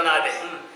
ಸಂತುಷ್ಟನಾದೆ ಧರ್ಮಜ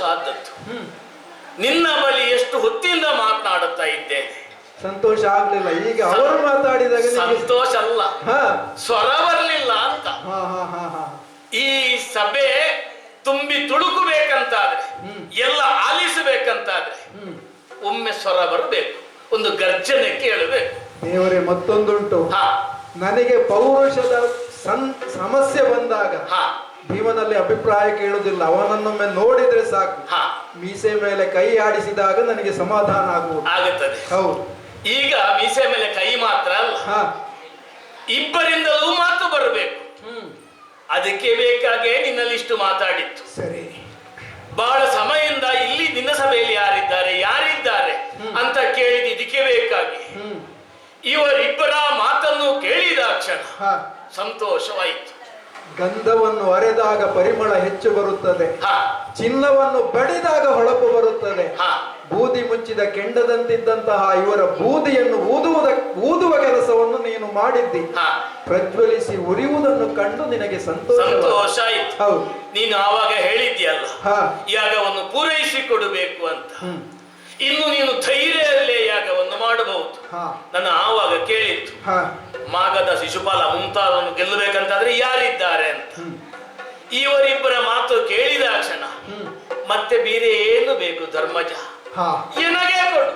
ಸಂತೋಷ ಆದದ್ದು ನಿನ್ನ ಬಳಿ ಎಷ್ಟು ಹೊತ್ತಿಂದ ಮಾತನಾಡುತ್ತಾ ಇದ್ದೇನೆ? ಸಂತೋಷ ಆಗ್ಲಿಲ್ಲ. ಈಗ ಅವರು ಮಾತಾಡಿದಾಗ ಸಂತೋಷ ಅಲ್ಲ. ಸ್ವರ ಬರಲಿಲ್ಲ ಅಂತ. ಈ ಸಭೆ ತುಂಬಿ ತುಳುಕಬೇಕಂತಾದ್ರೆ. ಎಲ್ಲ ಆಲಿಸಬೇಕಂತಾದ್ರೆ ಒಮ್ಮೆ ಸ್ವರ ಬರಬೇಕು. ಒಂದು ಗರ್ಜನೆ ಕೇಳಬೇಕು. ದೇವರೇ ಮತ್ತೊಂದುಂಟು. ಹಾ. ನನಗೆ ಪೌರುಷದ ಸಮಸ್ಯೆ ಬಂದಾಗ ಹಾ ಭೀಮನಲ್ಲಿ ಅಭಿಪ್ರಾಯ ಕೇಳುವುದಿಲ್ಲ. ಅವನನ್ನೊಮ್ಮೆ ನೋಡಿದ್ರೆ ಸಾಕು. ಹಾ. ಮೀಸೆ ಮೇಲೆ ಕೈ ಆಡಿಸಿದಾಗ ನನಗೆ ಸಮಾಧಾನ ಆಗುವುದು. ಆಗುತ್ತದೆ. ಹೌದು. ಈಗ ಮೀಸೆ ಮೇಲೆ ಕೈ ಮಾತ್ರ ಅಲ್ಲ. ಇಬ್ಬರಿಂದಲೂ ಮಾತು ಬರಬೇಕು. ಅದಕ್ಕೆ ಬೇಕಾಗೇ ನಿನ್ನಲ್ಲಿಷ್ಟು ಮಾತಾಡಿತ್ತು. ಸರಿ. ಬಹಳ ಸಮಯದಿಂದ ಇಲ್ಲಿ ನಿನ್ನ ಸಭೆಯಲ್ಲಿ ಯಾರಿದ್ದಾರೆ ಯಾರಿದ್ದಾರೆ. ಅಂತ ಕೇಳಿದ ಇದಕ್ಕೆ ಬೇಕಾಗಿ. ಇವರಿಬ್ಬರ ಮಾತನ್ನು ಕೇಳಿದ ಕ್ಷಣ ಹಾ. ಸಂತೋಷವಾಯಿತು. ಗಂಧವನ್ನು ಅರೆದಾಗ ಪರಿಮಳ ಹೆಚ್ಚು ಬರುತ್ತದೆ. ಹಾ. ಚಿನ್ನವನ್ನು ಬಡಿದಾಗ ಹೊಳಪು ಬರುತ್ತದೆ. ಹಾ. ಬೂದಿ ಮುಚ್ಚಿದ ಕೆಂಡದಂತಿದ್ದಂತಹ ಇವರ ಬೂದಿಯನ್ನು ಊದುವುದ ಊದುವ ಕೆಲಸವನ್ನು ನೀನು ಮಾಡಿದ್ದಿ. ಹಾ. ಪ್ರಜ್ವಲಿಸಿ ಉರಿಯುವುದನ್ನು ಕಂಡು ನಿನಗೆ ಸಂತೋಷ ಸಂತೋಷ ಆಯ್ತು. ಹೌದು. ನೀನು ಆವಾಗ ಹೇಳಿದ್ಯಲ್ಲ ಹಾ. ಯಾಗವನ್ನು ಪೂರೈಸಿ ಕೊಡಬೇಕು ಅಂತ ಇನ್ನು ನೀನು ಧೈರ್ಯದಲ್ಲೇ ಯಾಗವನ್ನು ಮಾಡಬಹುದು. ನನ್ನ ಆವಾಗ ಕೇಳಿತ್ತು ಹಾ. ಮಾಗದ ಶಿಶುಪಾಲ ಮುಂತಾದವನ್ನು ಗೆಲ್ಲಬೇಕಂತಾದ್ರೆ ಯಾರಿದ್ದಾರೆ ಅಂತ. ಇವರಿಬ್ಬರ ಮಾತು ಕೇಳಿದ ಕ್ಷಣ ಮತ್ತೆ ಬೇರೆ ಏನು ಬೇಕು ಧರ್ಮಜ? ಏನಾಗೇ ಕೊಡು.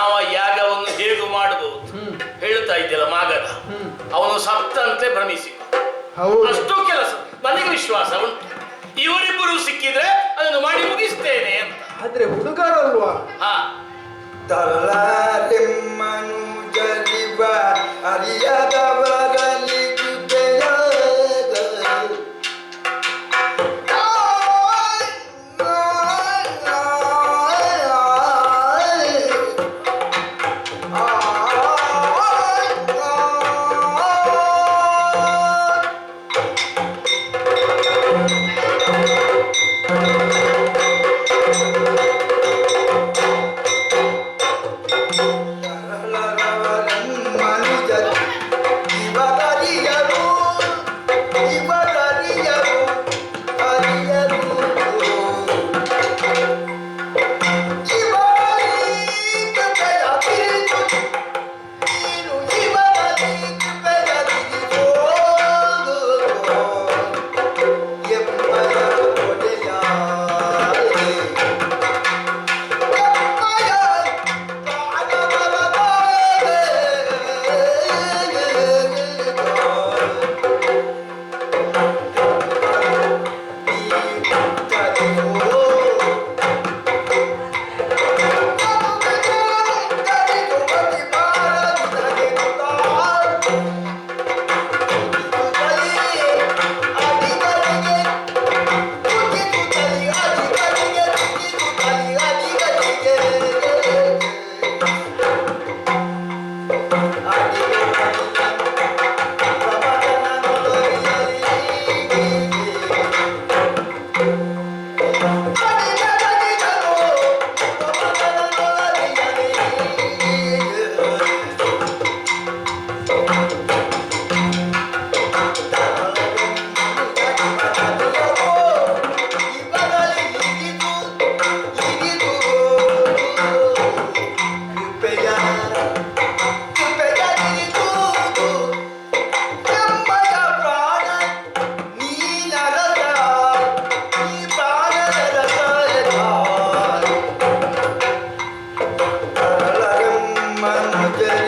ಯಾವ ಯಾಗವನ್ನು ಹೇಗೆ ಮಾಡಬಹುದು ಹೇಳ್ತಾ ಇದ್ದಿಲ್ಲ ಮಾಗದ. ಅವನು ಸತ್ತಂತೆ ಭ್ರಮಿಸಿ. ಅಷ್ಟು ಕೆಲಸ. ನನಗೆ ವಿಶ್ವಾಸ ಉಂಟು. ಇವರಿಬ್ಬರು ಸಿಕ್ಕಿದ್ರೆ ಅದನ್ನು ಮಾಡಿ ಮುಗಿಸ್ತೇನೆ ಅಂತ. ಆದ್ರೆ ಹುಡುಗರಲ್ವಾ? ಹಾ. ಮನುಜರಿವ ಅರಿಯದವರಲ್ಲಿ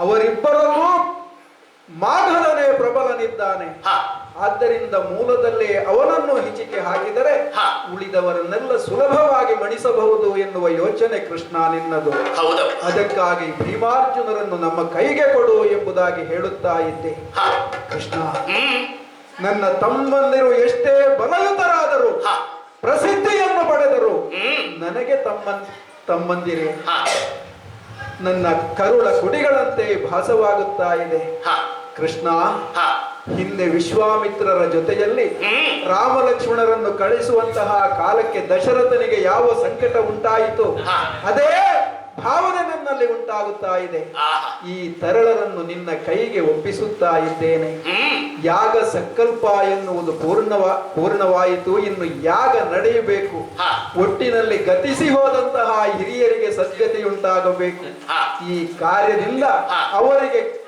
ಅವರಿಬ್ಬರಲ್ಲೂ ಮಾಧವನೇ ಪ್ರಬಲನಿದ್ದಾನೆ. ಆದ್ದರಿಂದ ಮೂಲದಲ್ಲೇ ಅವನನ್ನು ಹಿಚಿಕೆ ಹಾಕಿದರೆ. ಉಳಿದವರನ್ನೆಲ್ಲ ಸುಲಭವಾಗಿ ಮಣಿಸಬಹುದು ಎನ್ನುವ ಯೋಚನೆ ಕೃಷ್ಣ ನಿನ್ನದು. ಅದಕ್ಕಾಗಿ ಭೀಮಾರ್ಜುನರನ್ನು ನಮ್ಮ ಕೈಗೆ ಕೊಡು ಎಂಬುದಾಗಿ ಹೇಳುತ್ತಾ ಇದ್ದೆ. ಕೃಷ್ಣ ನನ್ನ ತಮ್ಮಂದಿರು ಎಷ್ಟೇ ಬಲಯುತರಾದರು ಪ್ರಸಿದ್ಧಿಯನ್ನು ಪಡೆದರು ನನಗೆ ತಮ್ಮ ತಮ್ಮಂದಿರೇ. ನನ್ನ ಕರುಳ ಕುಡಿಗಳಂತೆ ಭಾಸವಾಗುತ್ತಾ ಇದೆ. ಕೃಷ್ಣ ಹಿಂದೆ ವಿಶ್ವಾಮಿತ್ರರ ಜೊತೆಯಲ್ಲಿ ರಾಮಲಕ್ಷ್ಮಣರನ್ನು ರಾಮ ಲಕ್ಷ್ಮಣರನ್ನು ಕಳಿಸುವಂತಹ ಕಾಲಕ್ಕೆ ದಶರಥನಿಗೆ ಯಾವ ಸಂಕಟ ಉಂಟಾಯಿತು ಅದೇ ಭಾವನೆ ನನ್ನಲ್ಲಿ ಉಂಟಾಗುತ್ತಾ ಇದೆ. ಈ ತರಳರನ್ನು ನಿನ್ನ ಕೈಗೆ ಒಪ್ಪಿಸುತ್ತಾ ಇದ್ದೇನೆ. ಯಾಗ ಸಂಕಲ್ಪ ಎನ್ನುವುದು ಪೂರ್ಣವ ಪೂರ್ಣವಾಯಿತು. ಇನ್ನು ಯಾಗ ನಡೆಯಬೇಕು. ಒಟ್ಟಿನಲ್ಲಿ ಗತಿಸಿ ಹೋದಂತಹ ಹಿರಿಯರಿಗೆ ಸದ್ಗತಿಯುಂಟಾಗಬೇಕು. ಈ ಕಾರ್ಯದಿಂದ ಅವರಿಗೆ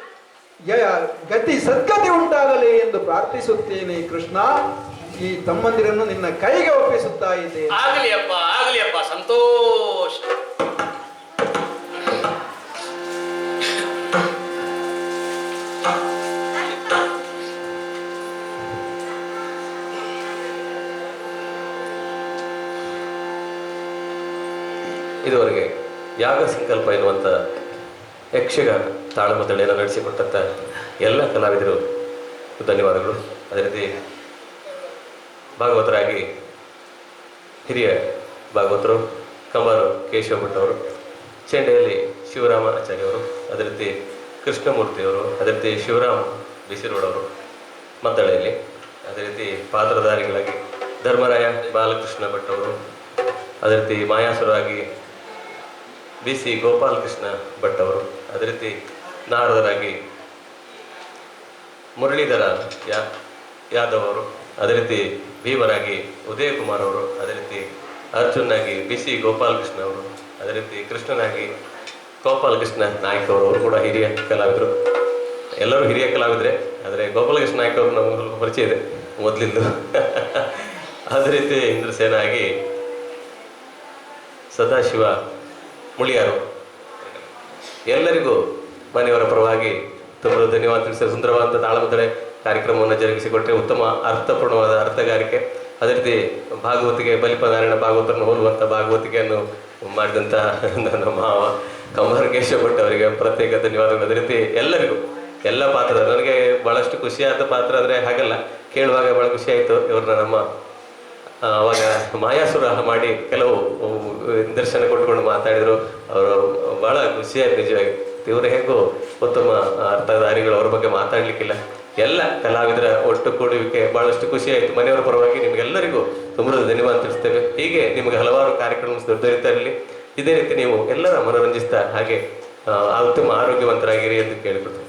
ಗತಿ ಸದ್ಗತಿ ಉಂಟಾಗಲಿ ಎಂದು ಪ್ರಾರ್ಥಿಸುತ್ತೇನೆ ಕೃಷ್ಣ. ಈ ತಮ್ಮಂದಿರನ್ನು ನಿನ್ನ ಕೈಗೆ ಒಪ್ಪಿಸುತ್ತಾ ಇದ್ದೇನೆ. ಆಗಲಿ ಅಪ್ಪ ಆಗಲಿ ಅಪ್ಪ. ಸಂತೋಷ. ಯಾಗ ಸಂಕಲ್ಪ ಎನ್ನುವಂಥ ಯಕ್ಷಗಾನ ತಾಳಮದ್ದಳೆಯನ್ನು ನಡೆಸಿಕೊಟ್ಟಂಥ ಎಲ್ಲ ಕಲಾವಿದರು ಧನ್ಯವಾದಗಳು. ಅದೇ ರೀತಿ ಭಾಗವತರಾಗಿ ಹಿರಿಯ ಭಾಗವತರು ಕಂಬಾರು ಕೇಶವ ಭಟ್ ಅವರು ಚೆಂಡೆಯಲ್ಲಿ ಶಿವರಾಮ ಆಚಾರ್ಯವರು, ಅದೇ ರೀತಿ ಕೃಷ್ಣಮೂರ್ತಿಯವರು, ಅದೇ ರೀತಿ ಶಿವರಾಮ್ ಬಿಸಿರೋಡವರು ಮದ್ದಳೆಯಲ್ಲಿ ಅದೇ ರೀತಿ ಪಾತ್ರಧಾರಿಗಳಾಗಿ ಧರ್ಮರಾಯ ಬಾಲಕೃಷ್ಣ ಭಟ್ ಅವರು, ಅದೇ ರೀತಿ ಮಾಯಾಸುರಾಗಿ ಬಿ ಸಿ ಗೋಪಾಲಕೃಷ್ಣ ಭಟ್ ಅವರು. ಅದೇ ರೀತಿ ನಾರದರಾಗಿ ಮುರಳೀಧರ ಯಾ, ಯಾದವ್ ಅವರು. ಅದೇ ರೀತಿ ಭೀಮರಾಗಿ ಉದಯ ಕುಮಾರ್ ಅವರು. ಅದೇ ರೀತಿ ಅರ್ಜುನ್ನಾಗಿ ಬಿ ಸಿ ಗೋಪಾಲಕೃಷ್ಣ ಅವರು. ಅದೇ ರೀತಿ ಕೃಷ್ಣನಾಗಿ ಗೋಪಾಲಕೃಷ್ಣ ನಾಯ್ಕ ಅವರು. ಅವರು ಕೂಡ ಹಿರಿಯ ಕಲಾವಿದರು. ಎಲ್ಲರೂ ಹಿರಿಯ ಕಲಾವಿದರೆ, ಆದರೆ ಗೋಪಾಲಕೃಷ್ಣ ನಾಯ್ಕ ಅವರು ನಮಗೆ ಸ್ವಲ್ಪ ಪರಿಚಯ ಇದೆ ಮೊದಲಿಂದ. ಅದೇ ರೀತಿ ಇಂದ್ರಸೇನ ಆಗಿ ಸದಾಶಿವ ಮುಳಿಯಾರು. ಎಲ್ಲರಿಗೂ ಮನೆಯವರ ಪರವಾಗಿ ತುಂಬ ಧನ್ಯವಾದ ತಿಳಿಸಿದ ಸುಂದರವಾದ ತಾಳಮದ್ದಳೆ ಕಾರ್ಯಕ್ರಮವನ್ನು ಜರುಗಿಸಿಕೊಟ್ಟರೆ ಉತ್ತಮ, ಅರ್ಥಪೂರ್ಣವಾದ ಅರ್ಥಗಾರಿಕೆ. ಅದೇ ರೀತಿ ಭಾಗವತಿಗೆ ಬಲಿಪನಾರಾಯಣ ಭಾಗವತರನ್ನು ಹೋಲುವಂಥ ಭಾಗವತಿಕೆಯನ್ನು ಮಾಡಿದಂಥ ನನ್ನ ಮಾವ ಕಂಬರ್ಗೇಶ ಭಟ್ ಅವರಿಗೆ ಪ್ರತ್ಯೇಕ ಧನ್ಯವಾದಗಳು. ಅದೇ ರೀತಿ ಎಲ್ಲರಿಗೂ ಎಲ್ಲ ಪಾತ್ರ ನನಗೆ ಭಾಳಷ್ಟು ಖುಷಿಯಾದ ಪಾತ್ರ ಅಂದರೆ ಹಾಗಲ್ಲ. ಕೇಳುವಾಗ ಭಾಳ ಖುಷಿ ಆಯಿತು ಇವ್ರನ್ನ ನಮ್ಮ ಅವಾಗ ಮಾಯಾಸುರ ಮಾಡಿ ಕೆಲವು ನಿದರ್ಶನ ಕೊಟ್ಕೊಂಡು ಮಾತಾಡಿದ್ರು. ಅವರು ಬಹಳ ಖುಷಿಯಾಗಿ, ನಿಜವಾಗಿ. ಇವರು ಹೇಗೂ ಉತ್ತಮ ಅರ್ಥಧಾರಿಗಳು, ಅವ್ರ ಬಗ್ಗೆ ಮಾತಾಡ್ಲಿಕ್ಕಿಲ್ಲ. ಎಲ್ಲ ಕಲಾವಿದರ ಒಟ್ಟು ಕೂಡುವಿಕೆ ಬಹಳಷ್ಟು ಖುಷಿ ಆಯಿತು. ಮನೆಯವರ ಪರವಾಗಿ ನಿಮಗೆಲ್ಲರಿಗೂ ತುಂಬ ಧನ್ಯವಾದ ತಿಳಿಸ್ತೇವೆ. ಹೀಗೆ ನಿಮಗೆ ಹಲವಾರು ಕಾರ್ಯಕ್ರಮ ದೊರೆಯುತ್ತಾ ಇರಲಿ ಇದೇ ರೀತಿ ನೀವು ಎಲ್ಲರ ಮನೋರಂಜಿಸ್ತಾ ಹಾಗೆ ಉತ್ತಮ ಆರೋಗ್ಯವಂತರಾಗಿರಿ ಎಂದು ಕೇಳಿಕೊಡ್ತೇವೆ.